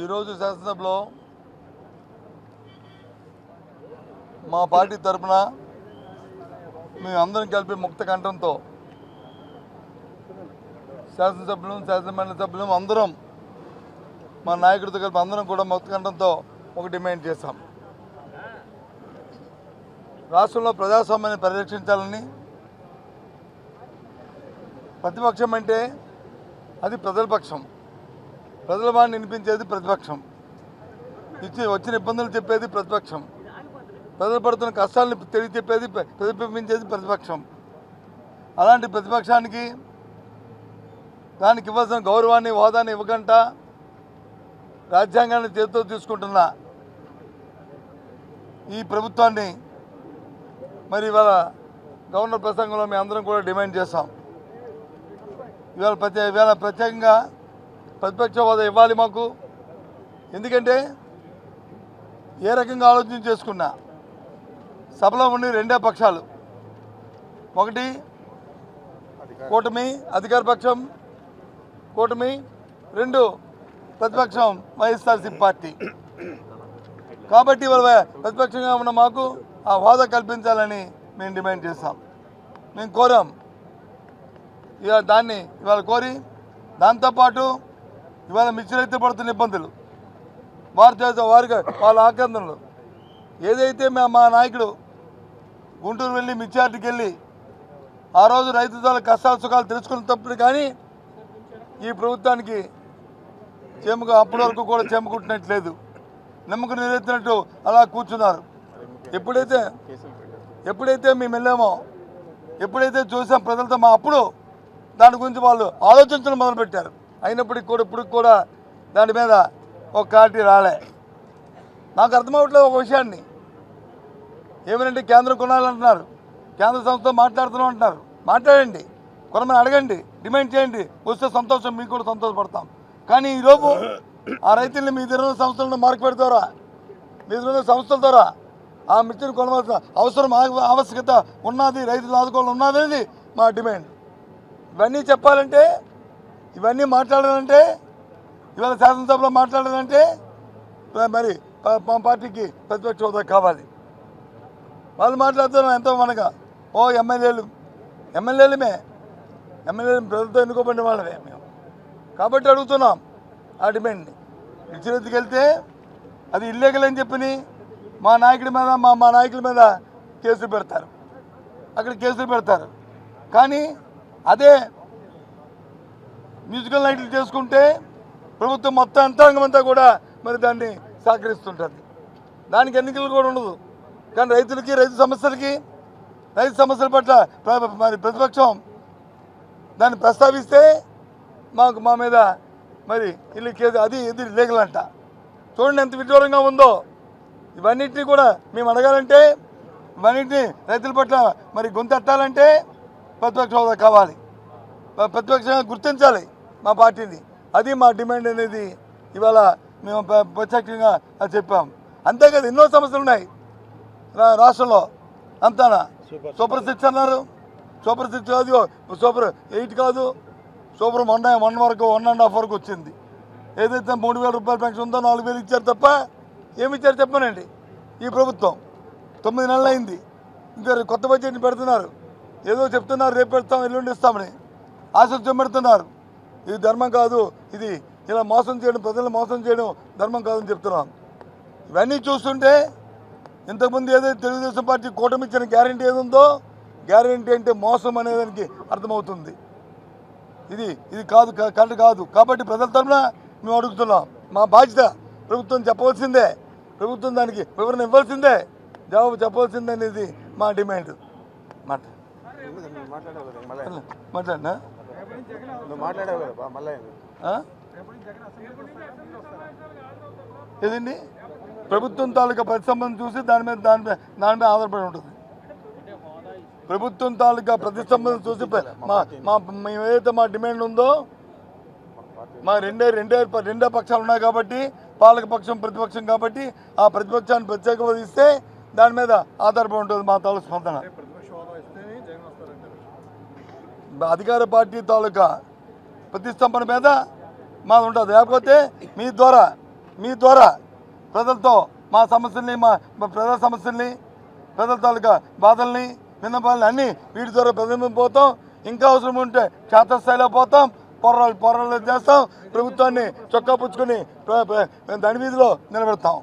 ఈరోజు శాసనసభలో మా పార్టీ తరఫున మేము అందరం కలిపి ముక్త కంఠంతో శాసనసభ్యులు శాసనమండలి సభ్యులు అందరం మా నాయకుడితో కలిపి అందరం కూడా ముక్త కంఠంతో ఒక డిమాండ్ చేశాం. రాష్ట్రంలో ప్రజాస్వామ్యాన్ని పరిరక్షించాలని ప్రతిపక్షం అంటే అది ప్రజల పక్షం. ప్రజల వాడిని వినిపించేది ప్రతిపక్షం. ఇచ్చి వచ్చిన ఇబ్బందులు చెప్పేది ప్రతిపక్షం. ప్రజలు పడుతున్న కష్టాలను తెలియ చెప్పేది ప్ర- ప్రతిబింబించేది ప్రతిపక్షం. అలాంటి ప్రతిపక్షానికి దానికి ఇవ్వాల్సిన గౌరవాన్ని హోదాన్ని ఇవ్వకుండా రాజ్యాంగాన్ని చేతితో తీసుకుంటున్న ఈ ప్రభుత్వాన్ని మరి ఇవాళ గవర్నర్ ప్రసంగంలో మేము అందరం కూడా డిమాండ్ చేస్తాం. ఇవాళ ప్రత్యేక ఇవాళ ప్రత్యేకంగా ప్రతిపక్ష హోదా ఇవ్వాలి మాకు. ఎందుకంటే ఏ రకంగా ఆలోచన చేసుకున్నా సభలో ఉండి రెండే పక్షాలు. ఒకటి కూటమి అధికార పక్షం కూటమి రెండు ప్రతిపక్షం వైఎస్ఆర్సీ పార్టీ. కాబట్టి వాళ్ళ ప్రతిపక్షంగా ఉన్న మాకు ఆ హోదా కల్పించాలని మేము డిమాండ్ చేస్తాం. మేము కోరాం. ఇవాళ దాన్ని ఇవాళ కోరి దాంతోపాటు ఇవాళ మిర్చిరైతే పడుతున్న ఇబ్బందులు. వారి చేత వారికి వాళ్ళ ఆక్రందనలు ఏదైతే మా మా నాయకుడు గుంటూరు వెళ్ళి మిర్చార్టీకి వెళ్ళి ఆ రోజు రైతుల కష్టాలు సుఖాలు తెలుసుకున్నప్పుడు కానీ ఈ ప్రభుత్వానికి చెముకు అప్పటి వరకు కూడా చెమ్ముకుంటున్నట్లేదు నమ్మకం నెరవేర్చినట్టు అలా కూర్చున్నారు. ఎప్పుడైతే ఎప్పుడైతే మేము వెళ్ళామో ఎప్పుడైతే చూసాం ప్రజలతో మా అప్పుడు దాని గురించి వాళ్ళు ఆలోచించడం మొదలుపెట్టారు. అయినప్పటికి కూడా ఇప్పుడు కూడా దాని మీద ఒక క్లారిటీ రాలే. నాకు అర్థమవట్లేదు ఒక విషయాన్ని. ఏమిటంటే కేంద్రం కొనాలంటున్నారు. కేంద్ర సంస్థతో మాట్లాడుతున్నాం అంటున్నారు. మాట్లాడండి. కొనమని అడగండి. డిమాండ్ చేయండి. వస్తే సంతోషం. మీకు కూడా సంతోషపడతాం. కానీ ఈరోజు ఆ రైతుల్ని మీ దగ్గర సంస్థలను మార్కు పెడతారా? మీ దగ్గర సంస్థల ద్వారా ఆ మిర్చిని కొనవలసిన అవసరం ఆవశ్యకత ఉన్నది రైతులు ఆదుకోవాలి ఉన్నది మా డిమాండ్. ఇవన్నీ చెప్పాలంటే ఇవన్నీ మాట్లాడాలంటే ఇవాళ శాసనసభలో మాట్లాడాలంటే మరి మా పార్టీకి ప్రతిపక్ష హోదా కావాలి. వాళ్ళు మాట్లాడుతున్నారు ఎంతో మనగా ఓ ఎమ్మెల్యేలు ఎమ్మెల్యేలమే ఎమ్మెల్యేలు ప్రజలతో ఎన్నుకోబడిన వాళ్ళమే మేము. కాబట్టి అడుగుతున్నాం ఆ డిమాండ్ని. ఇచ్చిరెత్తికి వెళ్తే అది ఇల్లీగల్ అని చెప్పి మా నాయకుడి మీద మా మా నాయకుల మీద కేసులు పెడతారు. అక్కడ కేసులు పెడతారు. కానీ అదే మ్యూజికల్ నైట్లు చేసుకుంటే ప్రభుత్వం మొత్తం యంత్రాంగం అంతా కూడా మరి దాన్ని సహకరిస్తుంటుంది. దానికి ఎన్నికలు కూడా ఉండదు. కానీ రైతులకి రైతు సమస్యలకి రైతు సమస్యల పట్ల మరి ప్రతిపక్షం దాన్ని ప్రస్తావిస్తే మాకు మా మీద మరి ఇల్లు కేసు అది ఇది లీగల్ అంట చూడండి ఎంత విడ్డూరంగా ఉందో. ఇవన్నిటిని కూడా మేము అడగాలంటే ఇవన్నింటినీ రైతుల పట్ల మరి గొంతెట్టాలంటే ప్రతిపక్ష హోదా కావాలి. ప్రతిపక్షంగా గుర్తించాలి. మా పార్టీని అది మా డిమాండ్ అనేది ఇవాళ మేము ప్ర- ప్రత్యక్షంగా అది చెప్పాం. అంతేకాదు ఎన్నో సమస్యలు ఉన్నాయి. రాష్ట్రంలో అంతానా? సూపర్. సిక్స్ అన్నారు. సూపర్ సిక్స్ కాదు సూపర్ ఎయిట్ కాదు. సూపర్ వన్ వన్ వరకు వన్ అండ్ హాఫ్ వరకు వచ్చింది. ఏదైతే మూడు వేల రూపాయల పెన్షన్ ఉందో నాలుగు వేలు ఇచ్చారు తప్ప ఏమి ఇచ్చారు చెప్పనండి. ఈ ప్రభుత్వం తొమ్మిది నెలలు అయింది. ఇంకా కొత్త బడ్జెట్ని పెడుతున్నారు. ఏదో చెప్తున్నారు రేపు పెడతాం ఎల్లుండి ఇస్తామని. ఆశలు చెమ్మెడుతున్నారు ఇది ధర్మం కాదు ఇది ఇలా మోసం చేయడం ప్రజలను మోసం చేయడం ధర్మం కాదని చెప్తున్నాం ఇవన్నీ చూస్తుంటే ఇంతకుముందు ఏదైతే తెలుగుదేశం పార్టీ కూటమి ఇచ్చిన గ్యారంటీ ఏది ఉందో గ్యారంటీ అంటే మోసం అనేదానికి అర్థమవుతుంది ఇది ఇది కాదు కరెక్ట్ కాదు కాబట్టి ప్రజల తరఫున మేము అడుగుతున్నాం మా బాధ్యత ప్రభుత్వం చెప్పవలసిందే ప్రభుత్వం దానికి వివరణ ఇవ్వాల్సిందే జవాబు చెప్పవలసిందే అనేది మా డిమాండ్ మాట మాట్లాడినా నువ్వు మాట్లాడావు కదా మళ్ళీ ఏదండి? ప్రభుత్వం తాలూకా ప్రతిస్పందన చూసి దాని మీద దాని మీద దాని మీద ఆధారపడి ఉంటుంది. ప్రభుత్వం తాలూకా ప్రతిస్పందన చూసి మా మేము ఏదైతే మా డిమాండ్ ఉందో మా రెండే రెండే రెండే పక్షాలు ఉన్నాయి కాబట్టి పాలక పక్షం ప్రతిపక్షం కాబట్టి ఆ ప్రతిపక్షాన్ని ప్రత్యేక హోదా ఇస్తే దాని మీద ఆధారపడి ఉంటుంది మా తాలూకు స్పందన. అధికార పార్టీ తాలూకా ప్రతిష్టంభన మీద మాది ఉంటుంది. లేకపోతే మీ ద్వారా మీ ద్వారా ప్రజలతో మా సమస్యల్ని మా ప్రజల సమస్యల్ని ప్రజల తాలూకా బాధల్ని విన్నపాలని అన్నీ వీటి ద్వారా ప్రజల పోతాం. ఇంకా అవసరం ఉంటే క్షేత్రస్థాయిలో పోతాం. పోరాలు పోరాలు చేస్తాం. ప్రభుత్వాన్ని చొక్కా పుచ్చుకొని దాని వీధిలో నిలబెడతాం.